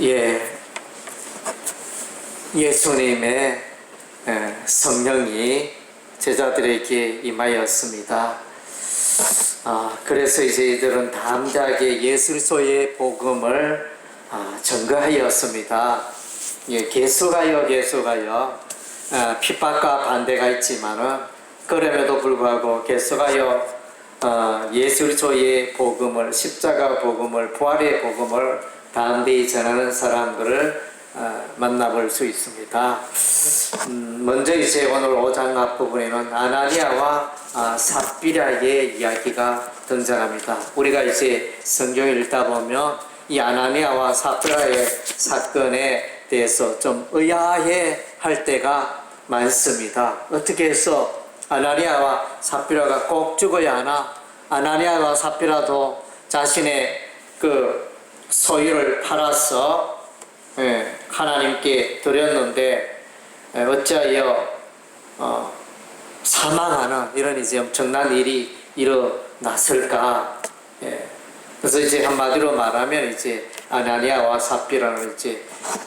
예, 예수님의 예, 성령이 제자들에게 임하였습니다. 아, 그래서 이제 이들은 담대하게 예술소의 복음을 아, 전거하였습니다. 예, 개수가요, 개수가요. 아, 핍박과 반대가 있지만은 그럼에도 불구하고 개수가요 어, 예술조의 복음을 십자가 복음을 부활의 복음을 담대히 전하는 사람들을 어, 만나볼 수 있습니다. 음, 먼저 이제 오늘 5장 앞부분에는 아나니아와 아, 삽비라의 이야기가 등장합니다. 우리가 이제 성경을 읽다 보면 이 아나니아와 삽비라의 사건에 대해서 좀 의아해 할 때가 많습니다. 어떻게 해서 아나니아와 삽비라가 꼭 죽어야 하나? 아나니아와 삽비라도 자신의 그 소유를 팔아서 예, 하나님께 드렸는데 예, 어찌하여 어, 사망하는 이런 이제 엄청난 일이 일어났을까? 예. 그래서 이제 한마디로 말하면 이제 아나니아와 삽비라는 이제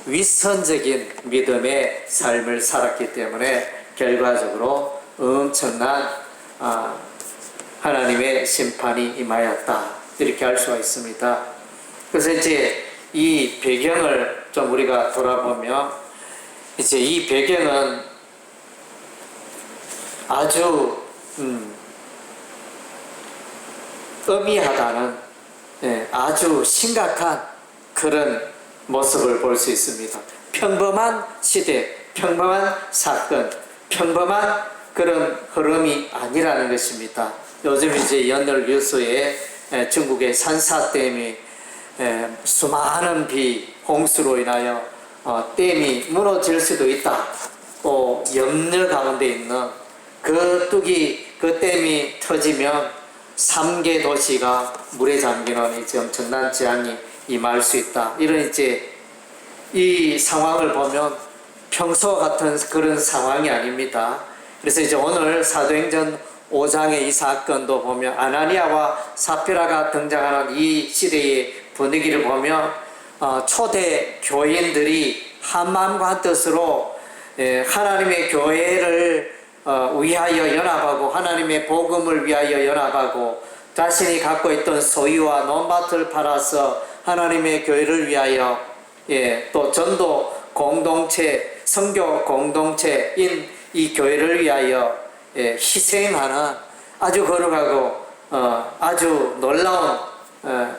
위선적인 믿음의 삶을 살았기 때문에 결과적으로 엄청난 아, 하나님의 심판이 임하였다 이렇게 할 수가 있습니다. 그래서 이제 이 배경을 좀 우리가 돌아보면 이제 이 배경은 아주 음, 의미하다는 예, 아주 심각한 그런 모습을 볼 수 있습니다. 평범한 시대, 평범한 사건, 평범한 그런 흐름이 아니라는 것입니다. 요즘 이제 연일 뉴스에 에, 중국의 산사댐이 에, 수많은 비, 홍수로 인하여 어, 댐이 무너질 수도 있다. 또 염려 가운데 있는 그 뚝이 그 댐이 터지면 3개 도시가 물에 잠기는 이제 엄청난 재앙이 임할 수 있다. 이런 이제 이 상황을 보면 평소와 같은 그런 상황이 아닙니다. 그래서 이제 오늘 사도행전 5장의 이 사건도 보면 아나니아와 사피라가 등장하는 이 시대의 분위기를 보면 어, 초대 교인들이 한 마음과 한 뜻으로 예, 하나님의 교회를 어, 위하여 연합하고 하나님의 복음을 위하여 연합하고 자신이 갖고 있던 소유와 논밭을 팔아서 하나님의 교회를 위하여 예, 또 전도 공동체, 성교 공동체인 이 교회를 위하여 예, 희생하는 아주 거룩하고 어, 아주 놀라운 어,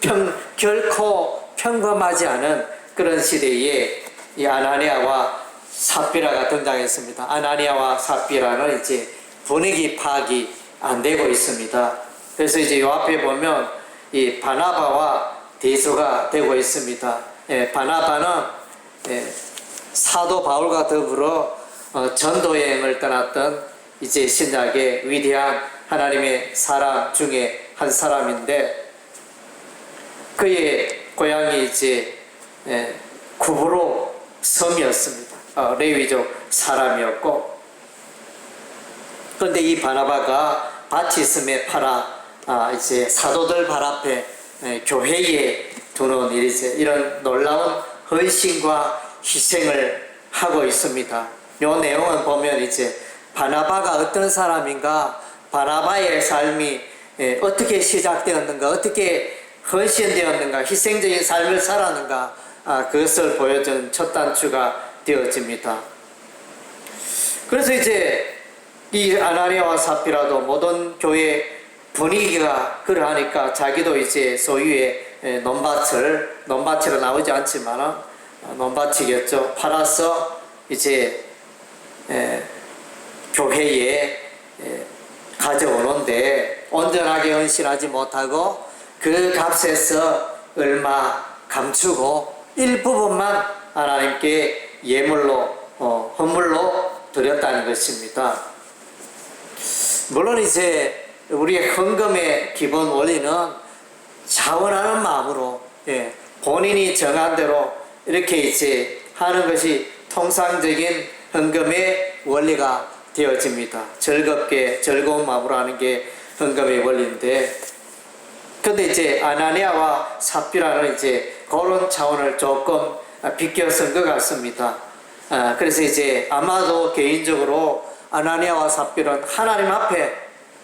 평, 결코 평범하지 않은 그런 시대에 이 아나니아와 삽비라가 등장했습니다. 아나니아와 삽비라는 이제 분위기 파악이 안 되고 있습니다. 그래서 이제 요 앞에 보면 이 바나바와 대소가 되고 있습니다. 예, 바나바는 예, 사도 바울과 더불어 어, 전도 여행을 떠났던 이제 신약의 위대한 하나님의 사람 중에 한 사람인데 그의 고향이 이제 예, 구브로 섬이었습니다. 어, 레위족 사람이었고 그런데 이 바나바가 있음에 팔아 아, 이제 사도들 발 앞에 예, 교회에 두는 이제 이런 놀라운 헌신과 희생을 하고 있습니다. 요 내용을 보면 이제 바나바가 어떤 사람인가, 바나바의 삶이 예, 어떻게 시작되었는가, 어떻게 헌신되었는가, 희생적인 삶을 살았는가, 아, 그것을 보여준 첫 단추가 되어집니다. 그래서 이제 이 아나니아와 사피라도 모든 교회 분위기가 그러하니까 자기도 이제 소유의 에, 논밭을 논밭으로 나오지 않지만 어, 논밭이겠죠 팔아서 이제 에, 교회에 에, 가져오는데 온전하게 헌신하지 못하고 그 값에서 얼마 감추고 일부분만 하나님께 예물로 어, 헌물로 드렸다는 것입니다. 물론 이제 우리의 헌금의 기본 원리는 자원하는 마음으로 예, 본인이 정한 대로 이렇게 이제 하는 것이 통상적인 헌금의 원리가 되어집니다. 즐겁게 즐거운 마음으로 하는 게 헌금의 원리인데 근데 이제 아나니아와 삽비라는 이제 그런 차원을 조금 비껴 쓴것 같습니다. 아, 그래서 이제 아마도 개인적으로 아나니아와 삽비는 하나님 앞에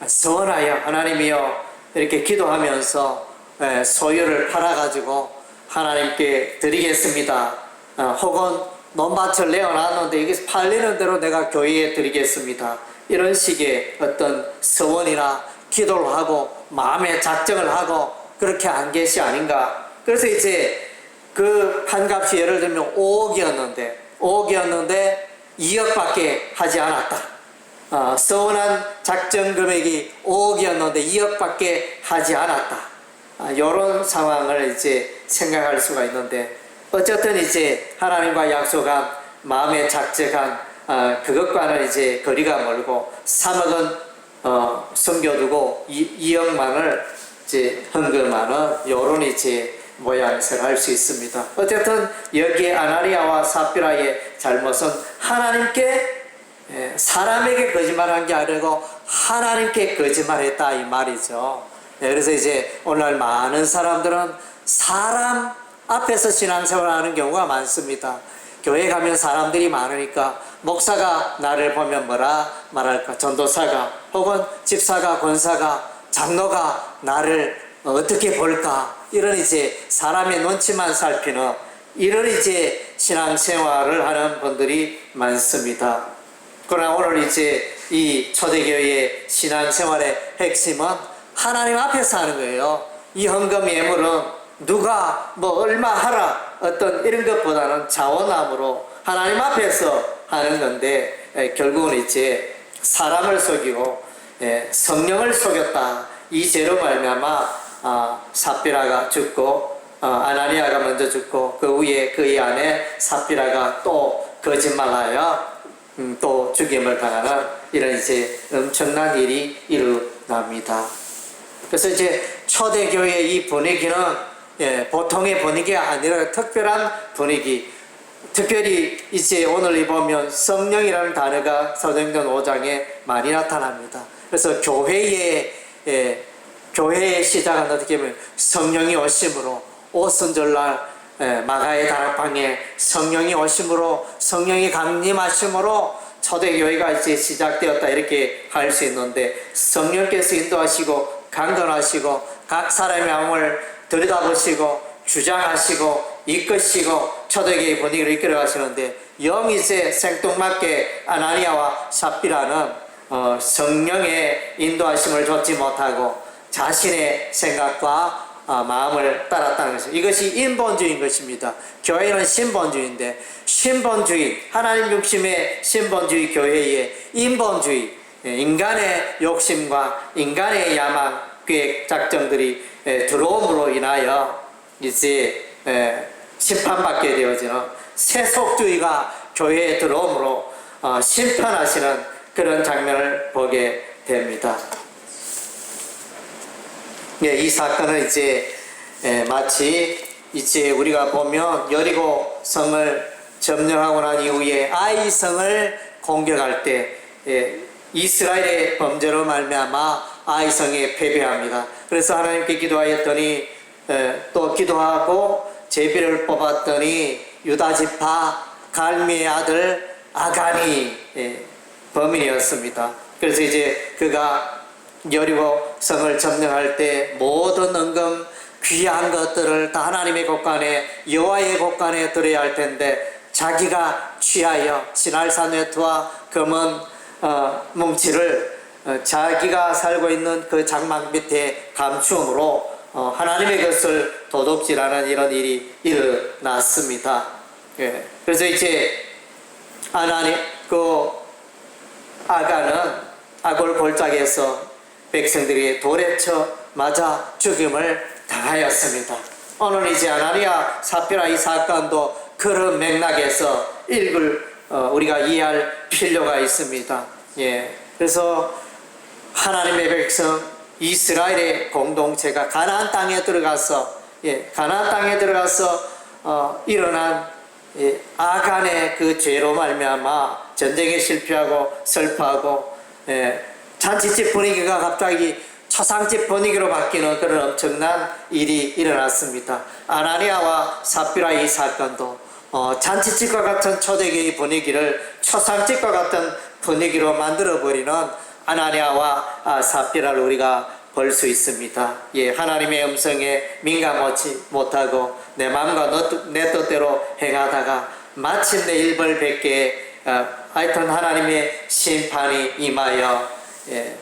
서원하여 하나님이여 이렇게 기도하면서 에, 소유를 팔아가지고 하나님께 드리겠습니다. 어, 혹은 논밭을 내어놨는데 이게 팔리는 대로 내가 교회에 드리겠습니다. 이런 식의 어떤 서원이나 기도를 하고 마음의 작정을 하고 그렇게 한 것이 아닌가. 그래서 이제 그 판값이 예를 들면 5억이었는데 5억이었는데 2억밖에 하지 않았다. 어, 서운한 작전 금액이 5억이었는데 2억밖에 하지 않았다. 이런 상황을 이제 생각할 수가 있는데 어쨌든 이제 하나님과 약속한 마음의 작정한 어, 그것과는 이제 거리가 멀고 3억은 어, 숨겨두고 2, 억만을 이제 헌금하는 요런 이제 모양새를 할 수 있습니다. 어쨌든 여기에 아나리아와 사피라의 잘못은 하나님께 예, 사람에게 거짓말한 게 아니고 하나님께 거짓말했다 이 말이죠. 예, 그래서 이제 오늘날 많은 사람들은 사람 앞에서 신앙생활 하는 경우가 많습니다. 교회 가면 사람들이 많으니까 목사가 나를 보면 뭐라 말할까? 전도사가 혹은 집사가 권사가 장로가 나를 어떻게 볼까? 이런 이제 사람의 눈치만 살피는 이런 이제 신앙생활을 하는 분들이 많습니다. 그러나 오늘 이제 이 초대교회의 신앙생활의 핵심은 하나님 앞에서 하는 거예요. 이 헌금 예물은 누가 뭐 얼마 하라 어떤 이런 것보다는 자원함으로 하나님 앞에서 하는 건데 에, 결국은 이제 사람을 속이고 예, 성령을 속였다. 이 죄로 말미암아 아, 삽비라가 죽고 어, 아나니아가 먼저 죽고 그 후에 그의 아내 삽비라가 또 거짓말하여 음, 또 죽임을 당하는 이런 이제 엄청난 일이 일어납니다. 그래서 이제 초대교회 이 분위기는 예, 보통의 분위기가 아니라 특별한 분위기. 특별히 이제 오늘 이 보면 성령이라는 단어가 사도행전 5장에 많이 나타납니다. 그래서 교회의 예, 교회의 시작은 어떻게 보면 성령이 오심으로 오순절날 예, 마가의 다락방에 성령이 오심으로 성령이 강림하심으로 초대교회가 이제 시작되었다 이렇게 할 수 있는데 성령께서 인도하시고 강건하시고 각 사람의 마음을 들여다보시고 주장하시고 이끄시고 초대교회 분위기를 이끌어 가시는데 영 이제 생뚱맞게 아나니아와 삽비라는 어, 성령의 인도하심을 줬지 못하고 자신의 생각과 아, 마음을 따랐다는 것입니다. 이것이 인본주의인 것입니다. 교회는 신본주의인데 신본주의 하나님 중심의 신본주의 교회의 인본주의 예, 인간의 욕심과 인간의 야망 계획 작정들이 예, 들어옴으로 인하여 이제 예, 심판받게 되어지는 세속주의가 교회에 들어옴으로 어, 심판하시는 그런 장면을 보게 됩니다. 예, 이 사건은 이제 예, 마치 이제 우리가 보면 여리고 성을 점령하고 난 이후에 아이 성을 공격할 때 예, 이스라엘의 범죄로 말미암아 아이 성에 패배합니다. 그래서 하나님께 기도하였더니 예, 또 기도하고 제비를 뽑았더니 유다 지파 갈미의 아들 아간이 예, 범인이었습니다. 그래서 이제 그가 여리고 성을 점령할 때 모든 은금 귀한 것들을 다 하나님의 곳간에 여호와의 곳간에 들어야 할 텐데 자기가 취하여 신할산 외투와 금은 어, 뭉치를 어, 자기가 살고 있는 그 장막 밑에 감추음으로 어, 하나님의 것을 도둑질하는 이런 일이 일어났습니다. 예. 그래서 이제 하나님 그 아가는 아골 골짜기에서 백성들이 돌에 쳐 맞아 죽임을 당하였습니다. 오늘 이제 아나니아 사피라 이 사건도 그런 맥락에서 읽을 어, 우리가 이해할 필요가 있습니다. 예, 그래서 하나님의 백성 이스라엘의 공동체가 가나안 땅에 들어가서 예, 가나안 땅에 들어가서 어, 일어난 예, 아간의 그 죄로 말미암아 전쟁에 실패하고 슬퍼하고 예, 잔치집 분위기가 갑자기 초상집 분위기로 바뀌는 그런 엄청난 일이 일어났습니다. 아나니아와 삽비라 이 사건도 어, 잔치집과 같은 초대교의 분위기를 초상집과 같은 분위기로 만들어버리는 아나니아와 아, 삽비라를 우리가 볼 수 있습니다. 예, 하나님의 음성에 민감하지 못하고 내 마음과 너- 내 뜻대로 행하다가 마침내 일벌백계 어, 하여튼 하나님의 심판이 임하여 예,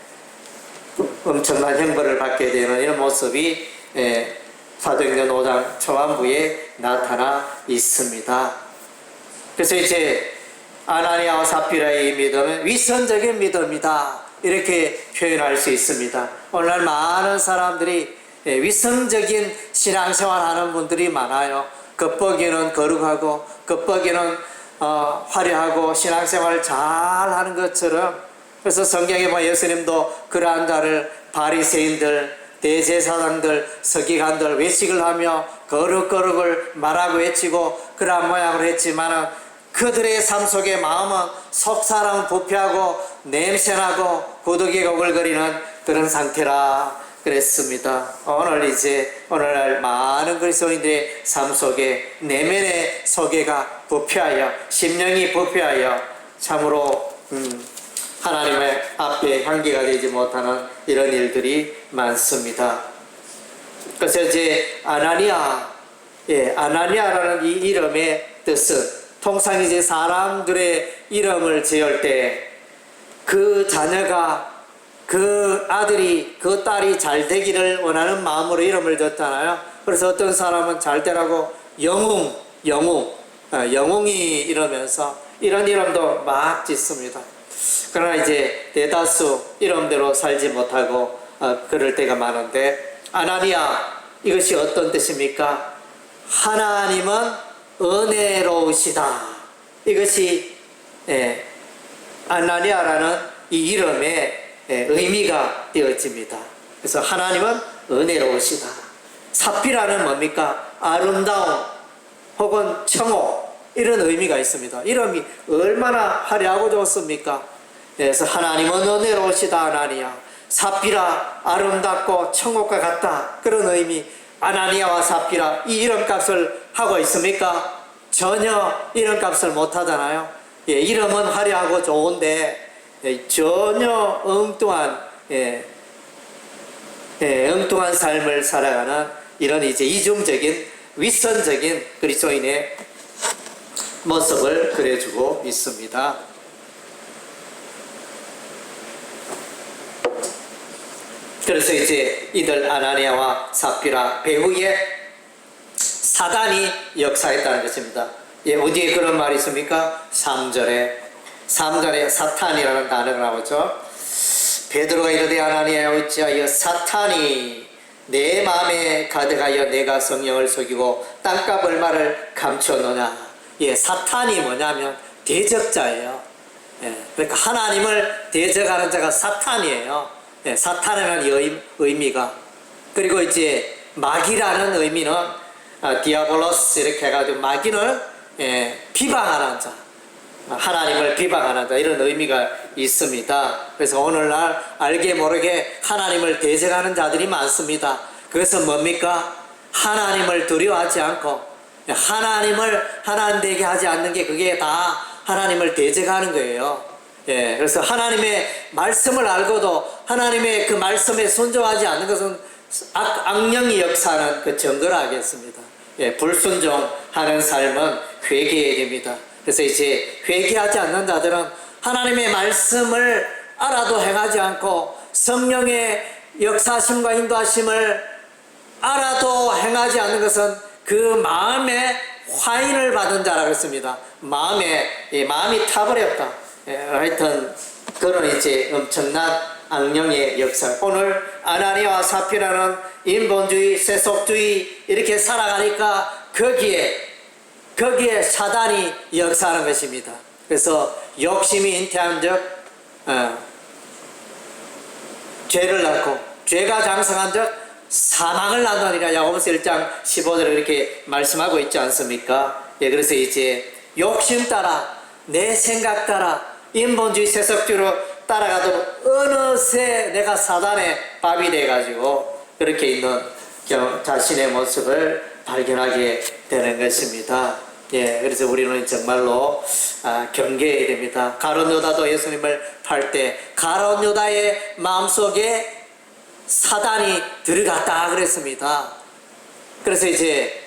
엄청난 형벌을 받게 되는 이런 모습이 예, 사도행전 5장 초반부에 나타나 있습니다. 그래서 이제 아나니아와 사피라의 믿음은 위선적인 믿음이다 이렇게 표현할 수 있습니다. 오늘날 많은 사람들이 예, 위성적인 신앙생활 하는 분들이 많아요. 겉보기는 거룩하고 겉보기는 어, 화려하고 신앙생활을 잘 하는 것처럼 그래서 성경에 보면 예수님도 그러한 자를 바리새인들 대제사장들 서기관들 외식을 하며 거룩거룩을 말하고 외치고 그러한 모양으로 했지만은 그들의 삶 속에 마음은 속사람 부패하고 냄새나고 고독이 오글거리는 그런 상태라 그랬습니다. 오늘 이제 오늘날 많은 그리스도인들의 삶 속에 내면의 소개가 부패하여 심령이 부패하여 참으로 음, 하나님의 앞에 향기가 되지 못하는 이런 일들이 많습니다. 그래서 이제 아나니아, 예, 아나니아라는 이 이름의 뜻은 통상 이제 사람들의 이름을 지을 때 그 자녀가 그 아들이 그 딸이 잘 되기를 원하는 마음으로 이름을 줬잖아요. 그래서 어떤 사람은 잘 되라고 영웅, 영웅, 어, 영웅이 이러면서 이런 이름도 막 짓습니다. 그러나 이제 대다수 이름대로 살지 못하고 어, 그럴 때가 많은데 아나니아 이것이 어떤 뜻입니까? 하나님은 은혜로우시다. 이것이 예, 아나니아라는 이 이름의 예, 의미가 되어집니다. 그래서 하나님은 은혜로우시다. 사피라는 뭡니까? 아름다움 혹은 청호 이런 의미가 있습니다. 이름이 얼마나 화려하고 좋습니까? 그래서 하나님은 은혜로우시다 아나니아 사피라 아름답고 청옥과 같다 그런 의미 아나니아와 사피라 이 이름값을 하고 있습니까? 전혀 이름값을 못 하잖아요. 예, 이름은 화려하고 좋은데 예, 전혀 엉뚱한 예, 예, 엉뚱한 삶을 살아가는 이런 이제 이중적인 윗선적인 그리스도인의 모습을 그려주고 있습니다. 그래서 이제 이들 아나니아와 삽비라 배후에 사단이 역사했다는 것입니다. 예, 어디에 그런 말이 있습니까? 3절에 3절에 사탄이라는 단어가 나오죠. 베드로가 이르되 아나니아여 어찌하여 사탄이 내 마음에 가득하여 내가 성령을 속이고 땅값 얼마를 감추었느냐 예, 사탄이 뭐냐면 대적자예요 예, 그러니까 하나님을 대적하는 자가 사탄이에요 예, 사탄이라는 의- 의미가 그리고 이제 마귀라는 의미는 아, 디아볼로스 이렇게 해가지고 마귀를 예, 비방하는 자 하나님을 비방하는 자 이런 의미가 있습니다. 그래서 오늘날 알게 모르게 하나님을 대적하는 자들이 많습니다. 그것은 뭡니까? 하나님을 두려워하지 않고 하나님을 하나님 되게 하지 않는 게 그게 다 하나님을 대적하는 거예요. 예, 그래서 하나님의 말씀을 알고도 하나님의 그 말씀에 순종하지 않는 것은 악, 악령이 역사하는 그 증거를 하겠습니다. 예, 불순종하는 삶은 회개해야 됩니다. 그래서 이제 회개하지 않는 자들은 하나님의 말씀을 알아도 행하지 않고 성령의 역사심과 인도하심을 알아도 행하지 않는 것은 그 마음에 화인을 받은 자라고 했습니다. 마음에 이 마음이 타버렸다. 예, 하여튼 그런 이제 엄청난 악령의 역사. 오늘 아나니아와 사피라는 인본주의, 세속주의 이렇게 살아가니까 거기에 거기에 사단이 역사하는 것입니다. 그래서 욕심이 잉태한 적, 어, 죄를 낳고 죄가 장성한 적 사망을 낳느니라 야고보서 1장 15절에 이렇게 말씀하고 있지 않습니까? 예, 그래서 이제 욕심 따라 내 생각 따라 인본주의 세속주의로 따라가도 어느새 내가 사단의 밥이 돼가지고 그렇게 있는 경- 자신의 모습을 발견하게 되는 것입니다. 예, 그래서 우리는 정말로 아, 경계해야 됩니다. 가론 유다도 예수님을 팔 때 가론 유다의 마음속에 사단이 들어갔다 그랬습니다. 그래서 이제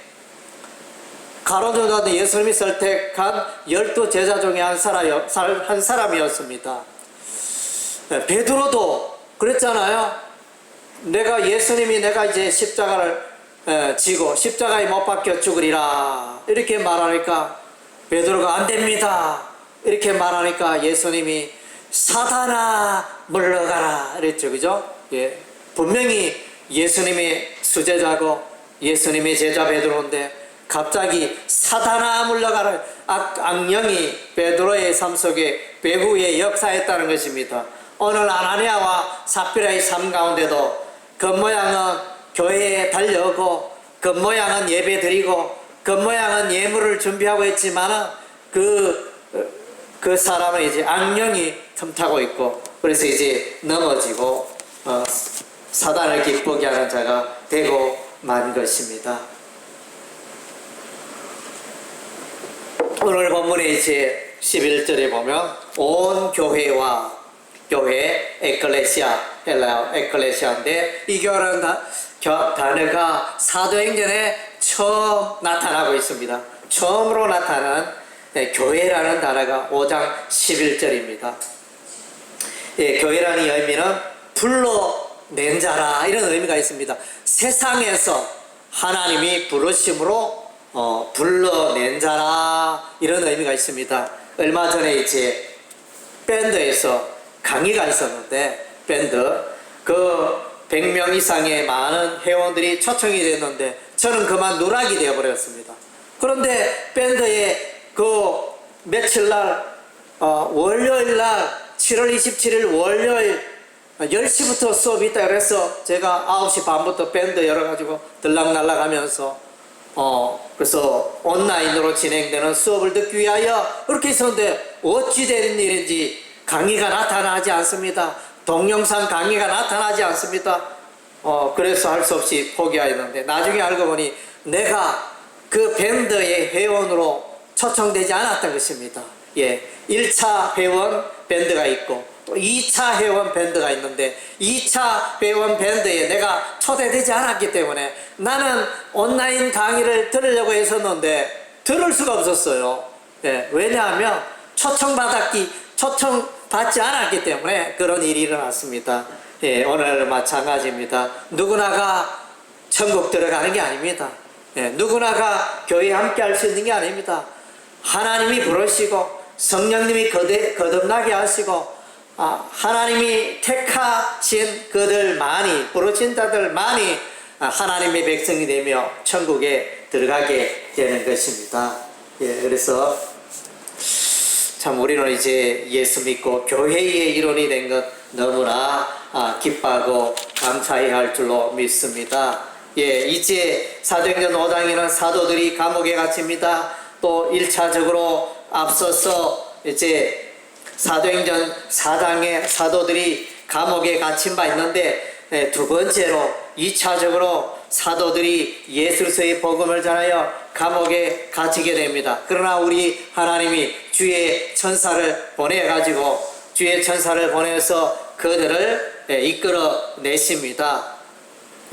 가론 유다도 예수님이 선택한 열두 제자 중에 한 사람 한 사람이었습니다. 네, 베드로도 그랬잖아요. 내가 예수님이 내가 이제 십자가를 에, 지고 십자가에 못 박혀 죽으리라 이렇게 말하니까 베드로가 안 됩니다 이렇게 말하니까 예수님이 사단아 물러가라 이랬죠 그죠? 예 분명히 예수님의 수제자고 예수님의 제자 베드로인데 갑자기 사단아 물러가라 악, 악령이 베드로의 삶 속에 배후에 역사했다는 것입니다. 오늘 아나니아와 사피라의 삶 가운데도 겉모양은 교회에 달려오고 겉모양은 예배 드리고 겉모양은 예물을 준비하고 있지만은 그, 그 사람은 이제 악령이 틈타고 있고 그래서 이제 넘어지고 어, 사단을 기쁘게 하는 자가 되고 만 것입니다. 오늘 본문에 이제 11절에 보면 온 교회와 교회 에클레시아 헬라어 에클레시아인데 이 겨- 단어가 사도행전에 처음 나타나고 있습니다. 처음으로 나타난 네, 교회라는 단어가 5장 11절입니다. 예, 교회라는 의미는 불러낸 자라 이런 의미가 있습니다. 세상에서 하나님이 부르심으로 어, 불러낸 자라 이런 의미가 있습니다. 얼마 전에 이제 밴드에서 강의가 있었는데 밴드 그 100명 이상의 많은 회원들이 초청이 됐는데 저는 그만 누락이 되어버렸습니다. 그런데 밴드의 그 며칠 날 어, 월요일 날 7월 27일 월요일 10시부터 수업이 있다 그래서 제가 9시 반부터 밴드 열어가지고 들락날락 하면서 어, 그래서 온라인으로 진행되는 수업을 듣기 위하여 그렇게 있었는데 어찌 된 일인지 강의가 나타나지 않습니다. 동영상 강의가 나타나지 않습니다. 어, 그래서 할 수 없이 포기하였는데 나중에 알고 보니 내가 그 밴드의 회원으로 초청되지 않았던 것입니다. 예. 1차 회원 밴드가 있고 또 2차 회원 밴드가 있는데 2차 회원 밴드에 내가 초대되지 않았기 때문에 나는 온라인 강의를 들으려고 했었는데 들을 수가 없었어요. 예. 왜냐하면 초청받았기 초청 받지 않았기 때문에 그런 일이 일어났습니다. 예, 오늘 마찬가지입니다. 누구나가 천국 들어가는 게 아닙니다. 예, 누구나가 교회에 함께 할 수 있는 게 아닙니다. 하나님이 부르시고 성령님이 거듭, 거듭나게 하시고 아, 하나님이 택하신 그들만이 부르신 자들만이 아, 하나님의 백성이 되며 천국에 들어가게 되는 것입니다. 예, 그래서 참 우리는 이제 예수 믿고 교회의 일원이 된 것 너무나 아, 기뻐하고 감사해야 할 줄로 믿습니다. 예, 이제 사도행전 5장에는 사도들이 감옥에 갇힙니다. 또 1차적으로 앞서서 이제 사도행전 4장에 사도들이 감옥에 갇힌 바 있는데 예, 두 번째로 2차적으로 사도들이 예수의 복음을 전하여 감옥에 갇히게 됩니다. 그러나 우리 하나님이 주의 천사를 보내 가지고 주의 천사를 보내서 그들을 예, 이끌어 내십니다.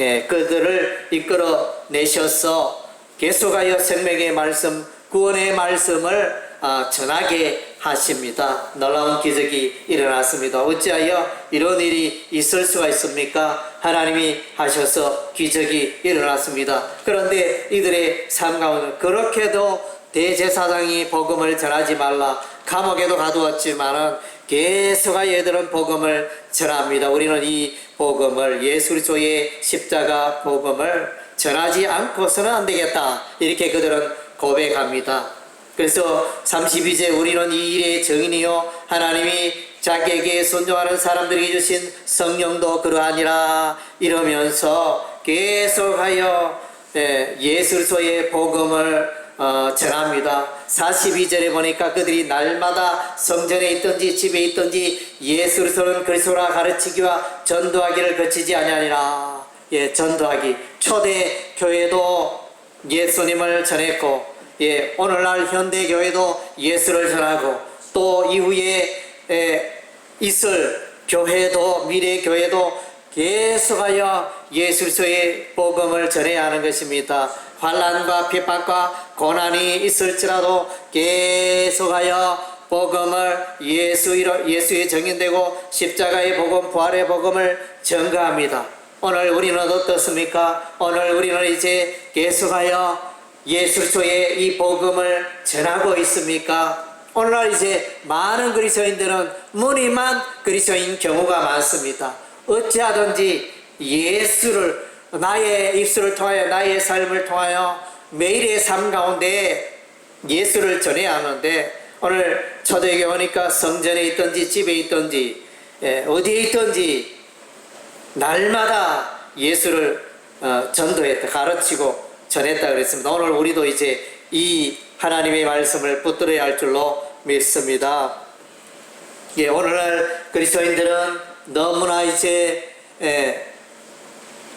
예, 그들을 이끌어 내셔서 계속하여 생명의 말씀, 구원의 말씀을 아, 전하게 하십니다. 놀라운 기적이 일어났습니다. 어찌하여 이런 일이 있을 수가 있습니까? 하나님이 하셔서 기적이 일어났습니다. 그런데 이들의 삶 가운데 그렇게도 대제사장이 복음을 전하지 말라 감옥에도 가두었지만은 계속하여 얘들은 복음을 전합니다. 우리는 이 복음을 예수 그리스도의 십자가 복음을 전하지 않고서는 안 되겠다. 이렇게 그들은 고백합니다. 그래서 32제 우리는 이 일의 증인이요 하나님이 자기에게 순종하는 사람들에게 주신 성령도 그러하니라 이러면서 계속하여 예, 그리스도의 복음을 어, 전합니다. 42절에 보니까 그들이 날마다 성전에 있든지 집에 있든지 예수를 그리스도라 가르치기와 전도하기를 거치지 아니하니라. 예, 전도하기. 초대 교회도 예수님을 전했고, 예, 오늘날 현대 교회도 예수를 전하고, 또 이후에 에, 있을 교회도 미래 교회도 계속하여 예수 그리스도의 복음을 전해야 하는 것입니다. 환란과 핍박과 고난이 있을지라도 계속하여 복음을 예수로 예수의 정인되고 십자가의 복음 부활의 복음을 전가합니다. 오늘 우리는 어떻습니까? 오늘 우리는 이제 계속하여 예수 그리스도의 이 복음을 전하고 있습니까? 오늘날 이제 많은 그리스도인들은 무늬만 그리스도인 경우가 많습니다. 어찌하든지 예수를 나의 입술을 통하여 나의 삶을 통하여 매일의 삶 가운데 예수를 전해야 하는데 오늘 초대교회 오니까 성전에 있든지 집에 있든지 예, 어디에 있든지 날마다 예수를 어, 전도했다 가르치고 전했다 그랬습니다. 오늘 우리도 이제 이 하나님의 말씀을 붙들어야 할 줄로 믿습니다. 예, 오늘날 그리스도인들은 너무나 이제 예,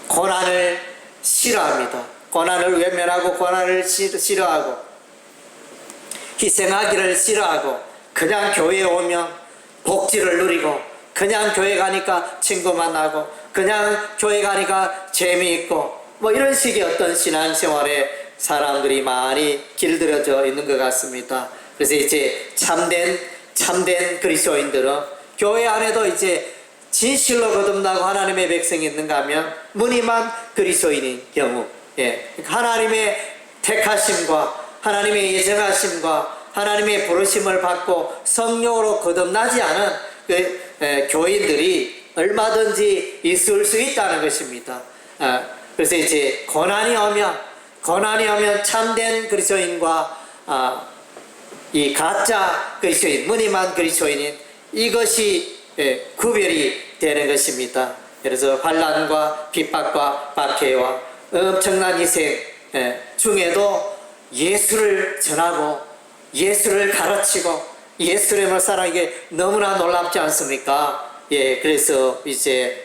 고난을 싫어합니다. 고난을 외면하고 고난을 싫- 싫어하고 희생하기를 싫어하고 그냥 교회에 오면 복지를 누리고 그냥 교회 가니까 친구 만나고 그냥 교회 가니까 재미있고 뭐 이런 식의 어떤 신앙생활에 사람들이 많이 길들여져 있는 것 같습니다. 그래서 이제 참된 참된 그리스도인들은 교회 안에도 이제 진실로 거듭나고 하나님의 백성이 있는가 하면 무늬만 그리스도인인 경우 예. 하나님의 택하심과 하나님의 예정하심과 하나님의 부르심을 받고 성령으로 거듭나지 않은 그 에, 교인들이 얼마든지 있을 수 있다는 것입니다. 아, 그래서 이제 고난이 오면 고난이 오면 참된 그리스도인과 아, 이 가짜 그리스도인, 무늬만 그리스도인인 이것이 예, 구별이 되는 것입니다. 그래서 환란과 핍박과 박해와 엄청난 희생 예, 중에도 예수를 전하고 예수를 가르치고 예수님을 이게 너무나 놀랍지 않습니까? 예, 그래서 이제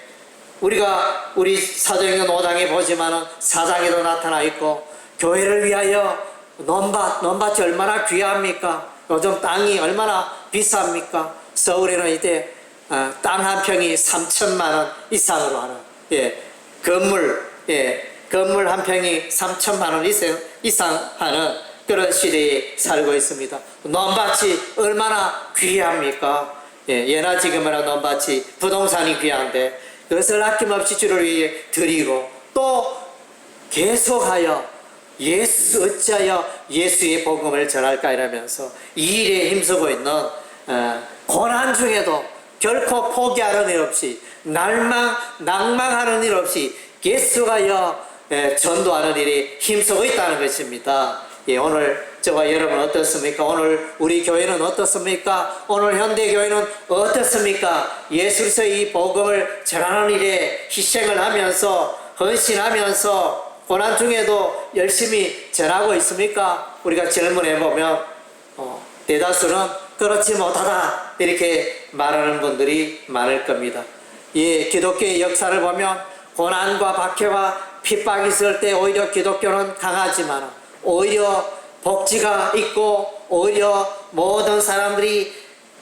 우리가 우리 사도행전 5장에 보지만은 4장에도 나타나 있고 교회를 위하여 논밭, 논밭이 얼마나 귀합니까? 요즘 땅이 얼마나 비쌉니까? 서울에는 이제 어, 땅한 평이 3천만 원 이상으로 하는 예, 건물 예, 건물 한 평이 3천만 원 이상, 이상 하는 그런 시대에 살고 있습니다. 논밭이 얼마나 귀합니까? 예, 예나 지금이나 논밭이 부동산이 귀한데 그것을 아낌없이 주를 위해 드리고 또 계속하여 예수 어찌하여 예수의 복음을 전할까 이러면서 이 일에 힘쓰고 있는 어, 고난 중에도 결코 포기하는 일 없이 날망 낭망하는 일 없이 계속하여 예, 전도하는 일에 힘쓰고 있다는 것입니다. 예, 오늘 저와 여러분 어떻습니까? 오늘 우리 교회는 어떻습니까? 오늘 현대 교회는 어떻습니까? 예수 그리스도의 이 복음을 전하는 일에 희생을 하면서 헌신하면서 고난 중에도 열심히 전하고 있습니까? 우리가 질문해 보면 어, 대다수는 그렇지 못하다 이렇게 말하는 분들이 많을 겁니다. 이 기독교의 역사를 보면 고난과 박해와 핍박이 있을 때 오히려 기독교는 강하지만 오히려 복지가 있고 오히려 모든 사람들이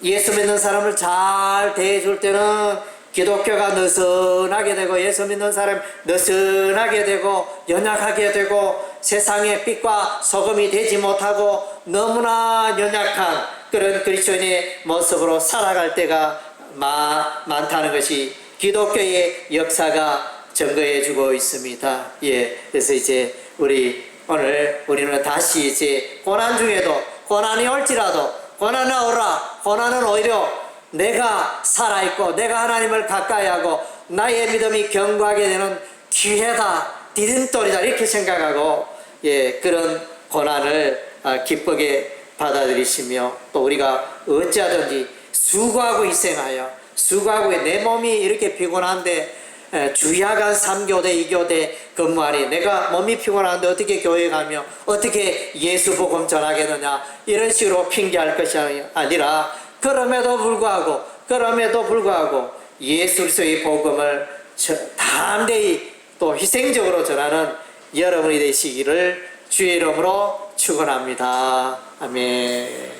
예수 믿는 사람을 잘 대해줄 때는 기독교가 느슨하게 되고 예수 믿는 사람 느슨하게 되고 연약하게 되고 세상의 빛과 소금이 되지 못하고 너무나 연약한 그런 그리스도인의 모습으로 살아갈 때가 마, 많다는 것이 기독교의 역사가 증거해 주고 있습니다. 예. 그래서 이제 우리 오늘 우리는 다시 이제 고난 중에도 고난이 올지라도 고난은 오라 고난은 오히려 내가 살아있고 내가 하나님을 가까이 하고 나의 믿음이 견고하게 되는 기회다 디딤돌이다 이렇게 생각하고 예 그런 고난을 아, 기쁘게 받아들이시며 또 우리가 어찌하든지 수고하고 희생하여 수고하고 내 몸이 이렇게 피곤한데 에, 주야간 3교대, 2교대 근무하니 내가 몸이 피곤한데 어떻게 교회 가며 어떻게 예수 복음 전하겠느냐 이런 식으로 핑계할 것이 아니라 그럼에도 불구하고 그럼에도 불구하고 예수 그리스도의 복음을 저- 담대히 또 희생적으로 전하는 여러분이 되시기를 주의 이름으로 축원합니다. 아멘.